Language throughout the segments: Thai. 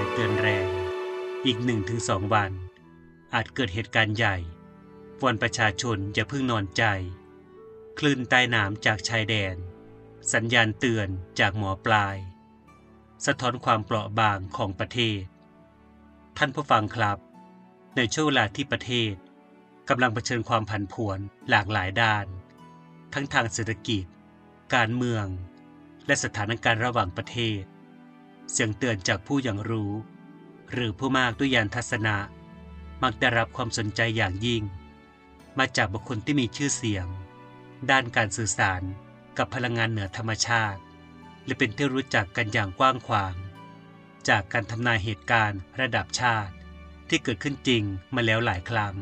ายเตือนแรง อีกหนึ่งถึงสองวัน อาจเกิดเหตุการณ์ใหญ่วอนประชาชนอย่าเพิ่งนอนใจ คลื่นใต้น้ำจากชายแดน สัญญาณเตือนจากหมอปลาย สะท้อนความเปราะบางของประเทศ ท่านผู้ฟังครับ ในช่วงเวลาที่ประเทศกำลังเผชิญความผันผวนหลากหลายด้าน ทั้งทางเศรษฐกิจ การเมือง และสถานการณ์ระหว่างประเทศ เสียงเตือนจากผู้อย่างรู้ หรือผู้มากด้วยยานทัศนะ มักได้รับความสนใจอย่างยิ่ง มาจากบุคคลที่มีชื่อเสียง ด้านการสื่อสารกับพลังงานเหนือธรรมชาติ และเป็นที่รู้จักกันอย่างกว้างขวาง จากการทำนายเหตุการณ์ระดับชาติ ที่เกิดขึ้นจริงมาแล้วหลายครั้ง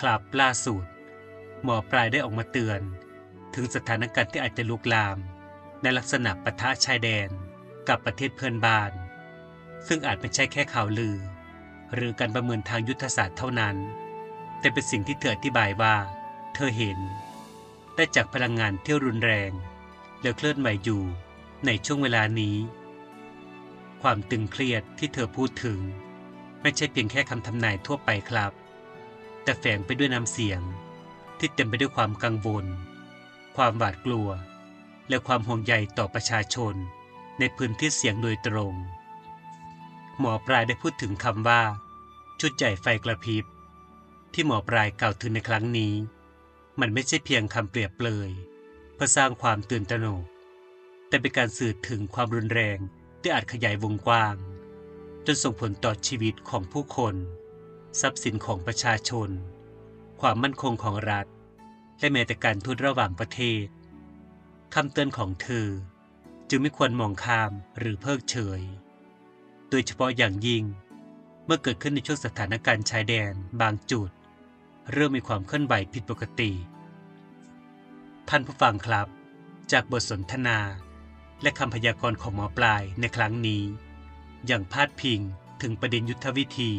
ครับล่าสุด หมอปลายได้ออกมาเตือน ถึงสถานการณ์ที่อาจจะลุกลาม ในลักษณะปะทะชายแดน กับประเทศเพื่อนบ้าน ซึ่งอาจไม่ใช่แค่ข่าวลือ หรือการประเมินทางยุทธศาสตร์เท่านั้น แต่เป็นสิ่งที่เธออธิบายว่า เธอเห็น ได้จากพลังงานที่รุนแรงและเคลื่อนไหวอยู่ในช่วงเวลานี้ ความตึงเครียดที่เธอพูดถึง ไม่ใช่เพียงแค่คำทำนายทั่วไปครับ แต่แฝงไปด้วยน้ำเสียง ที่เต็มไปด้วยความกังวล ความหวาดกลัว และความห่วงใยต่อประชาชน ในพื้นที่เสียงโดยตรง หมอปลายได้พูดถึงคำว่า ชุดใหญ่ไฟกระพริบ ที่หมอปลายกล่าวถึงในครั้งนี้ มันไม่ใช่เพียงคำเปรียบเปรยเพื่อสร้างความตื่นตระหนก แต่เป็นการสื่อถึงความรุนแรงที่อาจขยายวงกว้าง จนส่งผลต่อชีวิตของผู้คน ทรัพย์สินของประชาชน ความมั่นคงของรัฐ และแม้แต่การทูตระหว่างประเทศคำเตือนของเธอ จึงไม่ควรมองข้ามหรือเพิกเฉย โดยเฉพาะอย่างยิ่ง เมื่อเกิดขึ้นในช่วงสถานการณ์ชายแดนบางจุด เริ่มมีความเคลื่อนไหวผิดปกติ ท่านผู้ฟังครับ จากบทสนทนา และคำพยากรณ์ของหมอปลายในครั้งนี้ อย่างพาดพิงถึงประเด็นยุทธวิธี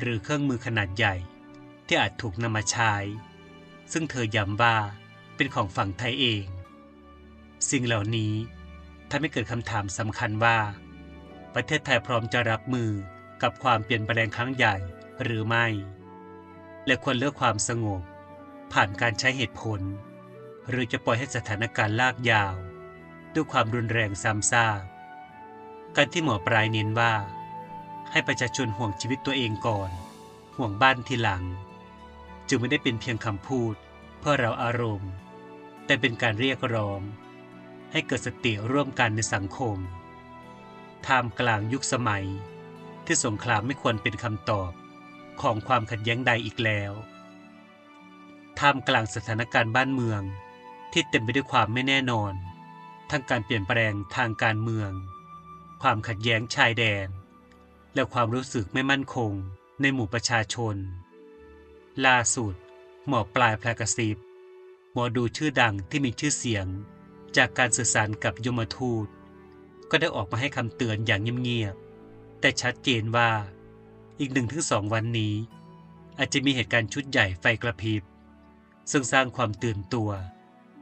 หรือเครื่องมือขนาดใหญ่ที่อาจถูกนำมาใช้ ซึ่งเธอย้ำว่าเป็นของฝั่งไทยเอง สิ่งเหล่านี้ ทำให้เกิดคำถามสำคัญว่า ประเทศไทยพร้อมจะรับมือกับความเปลี่ยนแปลงครั้งใหญ่หรือไม่ และควรเลือกความสงบ ผ่านการใช้เหตุผล หรือจะปล่อยให้สถานการณ์ลากยาว ด้วยความรุนแรงซ้ำซากการที่หมอปลายเน้นว่า ให้ประชาชนห่วงชีวิตตัวเองก่อน ห่วงบ้านทีหลัง จึงไม่ได้เป็นเพียงคำพูด เพื่อเราอารมณ์ แต่เป็นการเรียกร้อง ให้เกิดสติร่วมกันในสังคม ท่ามกลางยุคสมัย ที่สงครามไม่ควรเป็นคำตอบของความขัดแย้งใดอีกแล้ว ท่ามกลางสถานการณ์บ้านเมืองที่เต็มไปด้วยความไม่แน่นอน ทั้งการเปลี่ยนแปลงทางการเมือง ความขัดแย้งชายแดน และความรู้สึกไม่มั่นคงในหมู่ประชาชน ล่าสุด หมอปลายแพรกระซิบหมอดูชื่อดังที่มีชื่อเสียง จากการสื่อสารกับยมทูต ก็ได้ออกมาให้คำเตือนอย่างเงียบๆแต่ชัดเจนว่า อีกหนึ่งถึงสองวันนี้ อาจจะมีเหตุการณ์ชุดใหญ่ไฟกระพริบ ซึ่งสร้างความตื่นตัว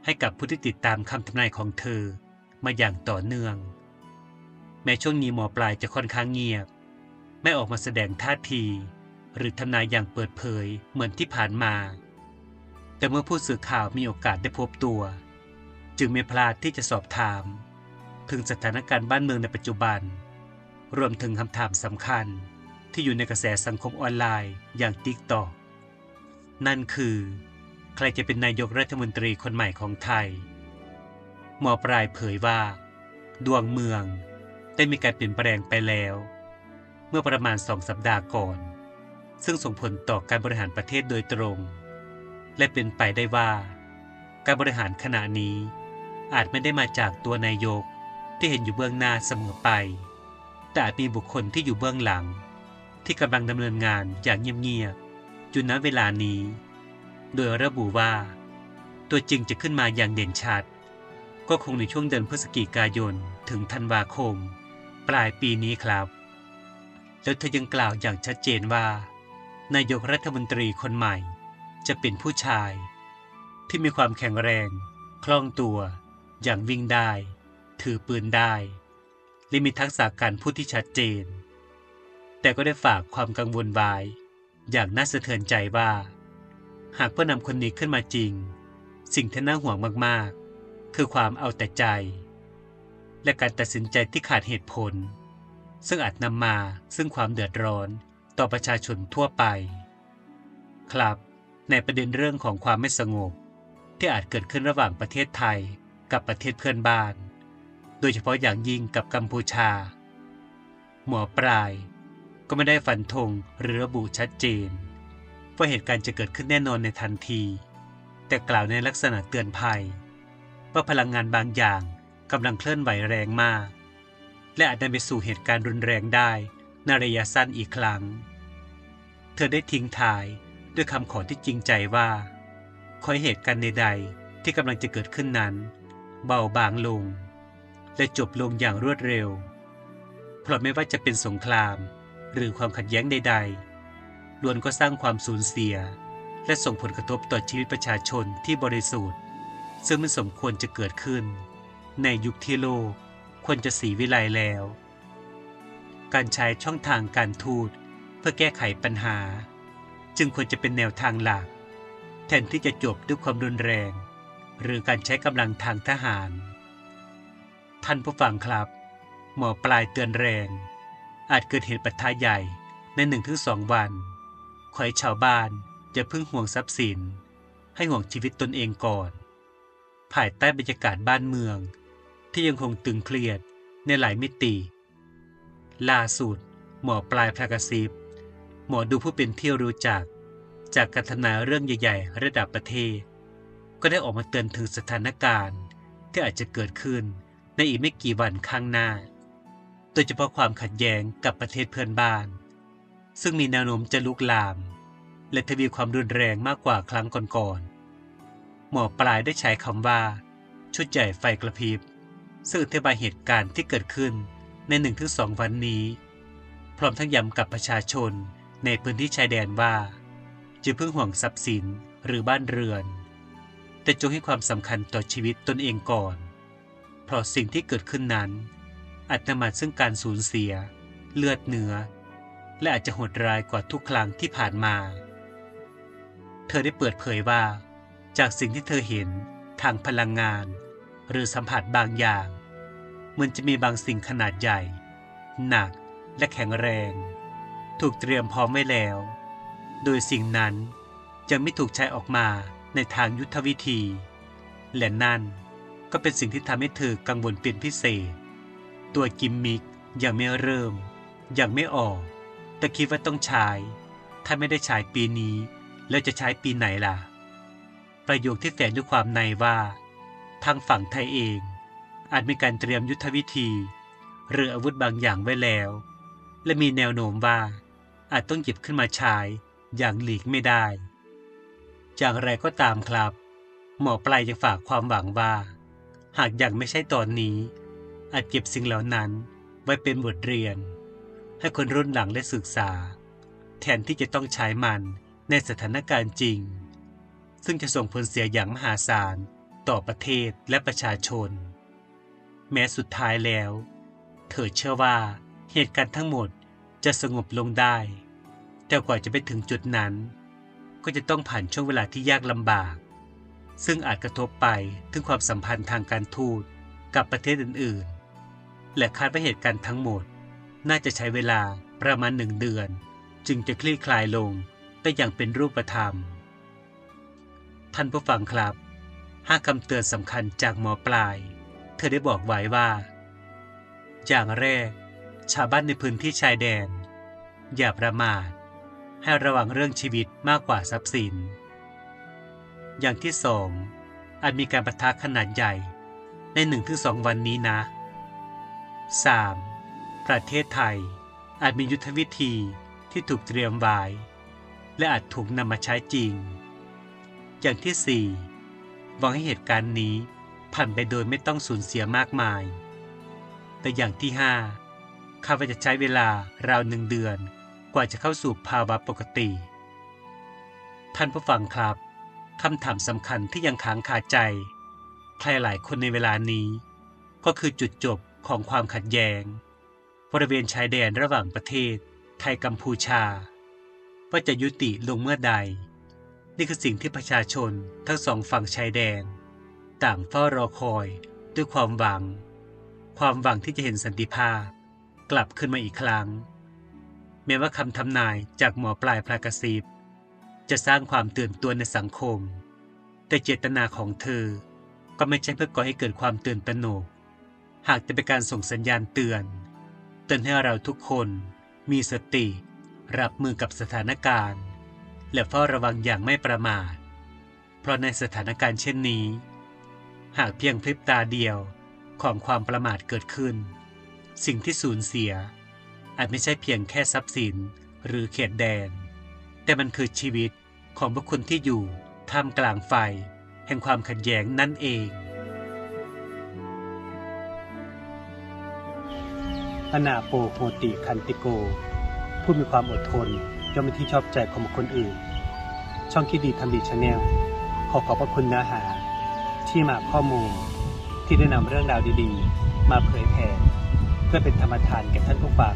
ให้กับผู้ที่ติดตามคำทำนายของเธอมาอย่างต่อเนื่อง แม้ช่วงนี้หมอปลายจะค่อนข้างเงียบ ไม่ออกมาแสดงท่าที หรือทำนายอย่างเปิดเผยเหมือนที่ผ่านมา แต่เมื่อผู้สื่อข่าวมีโอกาสได้พบตัว จึงไม่พลาดที่จะสอบถาม ถึงสถานการณ์บ้านเมืองในปัจจุบัน รวมถึงคำถามสำคัญที่อยู่ในกระแสสังคมออนไลน์อย่างติ๊กตอกนั่นคือ ใครจะเป็นนายกรัฐมนตรีคนใหม่ของไทย หมอปลายเผยว่า ดวงเมืองได้มีการเปลี่ยนแปลงไปแล้ว เมื่อประมาณสองสัปดาห์ก่อน ซึ่งส่งผลต่อการบริหารประเทศโดยตรง และเป็นไปได้ว่า การบริหารขณะนี้ อาจไม่ได้มาจากตัวนายกที่เห็นอยู่เบื้องหน้าเสมอไป แต่อาจมีบุคคลที่อยู่เบื้องหลัง ที่กำลังดำเนินงานอย่างเงียบๆจนณเวลานี้ โดยระบุว่า ตัวจริงจะขึ้นมาอย่างเด่นชัด ก็คงในช่วงเดือนพฤศจิกายนถึงธันวาคม ปลายปีนี้ครับ แล้วเธอยังกล่าวอย่างชัดเจนว่า นายกรัฐมนตรีคนใหม่ จะเป็นผู้ชาย ที่มีความแข็งแรง คล่องตัว อย่างวิ่งได้ ถือปืนได้ และมีทักษะการพูดที่ชัดเจน แต่ก็ได้ฝากความกังวลไว้อย่างน่าสะเทือนใจว่า หากผู้นำคนนี้ขึ้นมาจริง สิ่งที่น่าห่วงมากๆ คือความเอาแต่ใจ และการตัดสินใจที่ขาดเหตุผล ซึ่งอาจนำมาซึ่งความเดือดร้อนต่อประชาชนทั่วไป ครับ ในประเด็นเรื่องของความไม่สงบที่อาจเกิดขึ้นระหว่างประเทศไทย กับประเทศเพื่อนบ้าน โดยเฉพาะอย่างยิ่งกับกัมพูชา หมอปลายก็ไม่ได้ฟันธงหรือระบุชัดเจนว่าเหตุการณ์จะเกิดขึ้นแน่นอนในทันที แต่กล่าวในลักษณะเตือนภัย ว่าพลังงานบางอย่างกำลังเคลื่อนไหวแรงมาก และอาจนำไปสู่เหตุการณ์รุนแรงได้ในระยะสั้นอีกครั้ง เธอได้ทิ้งท้ายด้วยคำขอที่จริงใจว่า ขอให้เหตุการณ์ใดๆที่กำลังจะเกิดขึ้นนั้น เบาบางลง และจบลงอย่างรวดเร็ว เพราะไม่ว่าจะเป็นสงคราม หรือความขัดแย้งใด ๆล้วนก็สร้างความสูญเสีย และส่งผลกระทบต่อชีวิตประชาชนที่บริสุทธิ์ ซึ่งมันสมควรจะเกิดขึ้น ในยุคที่โลกควรจะสีวิไลแล้ว การใช้ช่องทางการทูตเพื่อแก้ไขปัญหา จึงควรจะเป็นแนวทางหลัก แทนที่จะจบด้วยความรุนแรง หรือการใช้กำลังทางทหาร ท่านผู้ฟังครับ หมอปลายเตือนแรง อาจเกิดเหตุปะทะใหญ่ในหนึ่งถึงสองวันขอให้ชาวบ้านอย่าพิ่งห่วงทรัพย์สิน ให้ห่วงชีวิตตนเองก่อน ภายใต้บรรยากาศบ้านเมือง ที่ยังคงตึงเครียดในหลายมิติ ล่าสุด หมอปลายพระกระซิบหมอดูผู้เป็นที่รู้จัก จากการทนาเรื่องใหญ่ ๆ ระดับประเทศ ก็ได้ออกมาเตือนถึงสถานการณ์ ที่อาจจะเกิดขึ้นในอีกไม่กี่วันข้างหน้า โดยเฉพาะความขัดแย้งกับประเทศเพื่อนบ้าน ซึ่งมีแนวโน้มจะลุกลาม และทวีความรุนแรงมากกว่าครั้งก่อนๆ หมอปลายได้ใช้คำว่า ชุดใหญ่ไฟกระพริบ ซึ่งอธิบายเหตุการณ์ที่เกิดขึ้นในหนึ่งถึงสองวันนี้ พร้อมทั้งย้ำกับประชาชนในพื้นที่ชายแดนว่าจะเพิ่งห่วงทรัพย์สินหรือบ้านเรือน แต่จงให้ความสำคัญต่อชีวิตตนเองก่อน เพราะสิ่งที่เกิดขึ้นนั้น อาจนำมาซึ่งการสูญเสีย เลือดเนื้อ และอาจจะโหดร้ายกว่าทุกครั้งที่ผ่านมา เธอได้เปิดเผยว่า จากสิ่งที่เธอเห็นทางพลังงาน หรือสัมผัสบางอย่างมือนจะมีบางสิ่งขนาดใหญ่ หนักและแข็งแรง ถูกเตรียมพร้อมไว้แล้ว โดยสิ่งนั้นจะไม่ถูกใช้ออกมา ในทางยุทธวิธี และนั่นก็เป็นสิ่งที่ทำให้เธอกังวลเป็นพิเศษ ตัวกิมมิกยังไม่เริ่ม ยังไม่ออก แต่คิดว่าต้องใช้ ถ้าไม่ได้ใช้ปีนี้ แล้วจะใช้ปีไหนล่ะ ประโยคที่แฝงด้วยความในว่า ทางฝั่งไทยเอง อาจมีการเตรียมยุทธวิธี หรืออาวุธบางอย่างไว้แล้ว และมีแนวโน้มว่า อาจต้องหยิบขึ้นมาใช้อย่างหลีกไม่ได้ อย่างไรก็ตามครับ หมอปลายยังฝากความหวังว่า หากยังไม่ใช่ตอนนี้ อาจเก็บสิ่งเหล่านั้นไว้เป็นบทเรียน ให้คนรุ่นหลังได้ศึกษา แทนที่จะต้องใช้มันในสถานการณ์จริง ซึ่งจะส่งผลเสียอย่างมหาศาลต่อประเทศและประชาชน แม้สุดท้ายแล้ว เธอเชื่อว่าเหตุการณ์ทั้งหมดจะสงบลงได้ แต่กว่าจะไปถึงจุดนั้น ก็จะต้องผ่านช่วงเวลาที่ยากลำบาก ซึ่งอาจกระทบไปถึงความสัมพันธ์ทางการทูตกับประเทศอื่นๆ และคาดว่าเหตุการณ์ทั้งหมด น่าจะใช้เวลาประมาณหนึ่งเดือน จึงจะคลี่คลายลงได้อย่างเป็นรูปธรรม ท่านผู้ฟังครับห้าคำเตือนสำคัญจากหมอปลาย เธอได้บอกไว้ว่า อย่างแรก ชาวบ้านในพื้นที่ชายแดน อย่าประมาท ให้ระวังเรื่องชีวิตมากกว่าทรัพย์สิน อย่างที่สองอาจมีการประทะขนาดใหญ่ในหนึ่งถึงสองวันนี้นะ 3. ประเทศไทย อาจมียุทธวิธีที่ถูกเตรียมไว้และอาจถูกนำมาใช้จริง อย่างที่ 4. หวังให้เหตุการณ์นี้ผ่านไปโดยไม่ต้องสูญเสียมากมาย แต่อย่างที่ 5. ข้าพจะใช้เวลาราวหนึ่งเดือน กว่าจะเข้าสู่ภาวะปกติ ท่านผู้ฟังครับคำถามสำคัญที่ยังค้างคาใจ ใครหลายคนในเวลานี้ ก็คือจุดจบของความขัดแย้ง บริเวณชายแดนระหว่างประเทศ ไทยกัมพูชา ว่าจะยุติลงเมื่อใด นี่คือสิ่งที่ประชาชนทั้งสองฝั่งชายแดน ต่างเฝ้ารอคอยด้วยความหวัง ความหวังที่จะเห็นสันติภาพกลับขึ้นมาอีกครั้ง แม้ว่าคำทำนายจากหมอปลายพลากระซิบจะสร้างความตื่นตัวในสังคม แต่เจตนาของเธอ ก็ไม่ใช่เพื่อก่อให้เกิดความตื่นตระหนก หากจะเป็นการส่งสัญญาณเตือน เตือนให้เราทุกคนมีสติ รับมือกับสถานการณ์ และเฝ้าระวังอย่างไม่ประมาท เพราะในสถานการณ์เช่นนี้ หากเพียงพริบตาเดียวของความประมาทเกิดขึ้น สิ่งที่สูญเสีย อาจไม่ใช่เพียงแค่ทรัพย์สินหรือเขตแดน แต่มันคือชีวิตของบุคคลที่อยู่ท่ามกลางไฟ แห่งความขัดแย้งนั่นเองอนาโปโหติคันติโก ผู้มีความอดทนย่อมเป็นที่ชอบใจของบุคคลอื่น ช่องคิดดีทำดีชาแนลขอขอบพระคุณเนื้อหา ที่มาข้อมูล ที่ได้นำเรื่องราวดีๆ มาเผยแผ่เพื่อเป็นธรรมทานแก่ท่านผู้ฟัง